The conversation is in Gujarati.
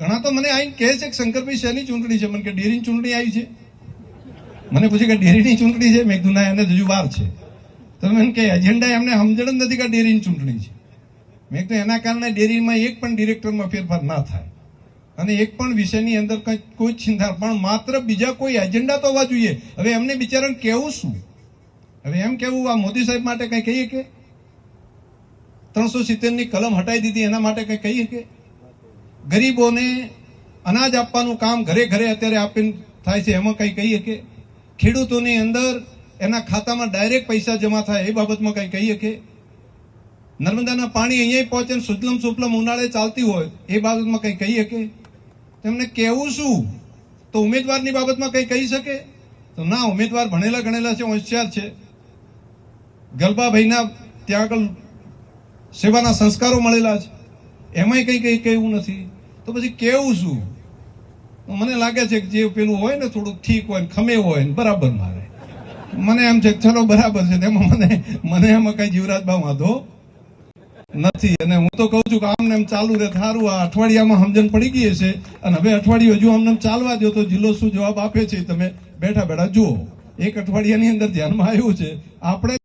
ઘણા તો મને આવીને કહે છે કે શંકરભાઈ શેની ચૂંટણી છે? મને કે ડેરીની ચૂંટણી આવી છે. મને પૂછે કે ડેરીની ચૂંટણી છે? મેં કીધું એને હજુ વાર છે. તો મને કે એજન્ડા એમને સમજણ જ નથી કે ડેરીની ચૂંટણી છે. મેં કીધું, એના કારણે ડેરીમાં એક પણ ડિરેક્ટરમાં ફેરફાર ના થાય. અને એક પણ વિષયની અંદર કંઈ, કોઈ ચિંતા, પણ માત્ર બીજા કોઈ એજન્ડા તો હોવા જોઈએ. હવે એમને બિચારાને કેવું શું? હવે એમ કેવું, આ મોદી સાહેબ માટે કંઈ કહીએ કે? ત્રણસો સિત્તેરની કલમ હટાવી દીધી, એના માટે કંઈ કહીએ કે? ગરીબોને અનાજ આપવાનું કામ ઘરે ઘરે અત્યારે આપીને થાય છે. એમાં કંઈ કહીએ કે ખેડૂતોની અંદર એના ખાતામાં ડાયરેક્ટ પૈસા જમા થાય એ બાબતમાં કંઈ કહીએ કે નર્મદાના પાણી અહીંયા પહોંચે ને સુજલમ સુફલમ ઉનાળે ચાલતી હોય એ બાબતમાં કંઈ કહીએ કે તેમને કહેવું શું? તો ઉમેદવારની બાબતમાં કંઈ કહી શકે? તો ના, ઉમેદવાર ભણેલા ગણેલા છે, હોશિયાર છે. ગલબાભાઈના ત્યાં આગળ સેવાના સંસ્કારો મળેલા છે. એમાંય કંઈ કંઈ કહેવું નથી. તો પછી કેવું શું? મને લાગે છે કે જે પેલું હોય ને થોડુંક ઠીક હોય ને ખમે હોય ને બરાબર મારે. મને એમ છે ચલો બરાબર છે તેમાં મને મને એમાં કઈ જીવરાજભાઈ વાંધો નથી. અને હું તો કહું છું કે આમને એમ ચાલુ રહે. સારું આ અઠવાડિયામાં સમજણ પડી ગઈ છે અને હવે અઠવાડિયું હજુ આમને ચાલવા દો તો જિલ્લો શું જવાબ આપે છે? તમે બેઠા બેઠા જુઓ. એક અઠવાડિયાની અંદર ધ્યાનમાં આવ્યું છે. આપણે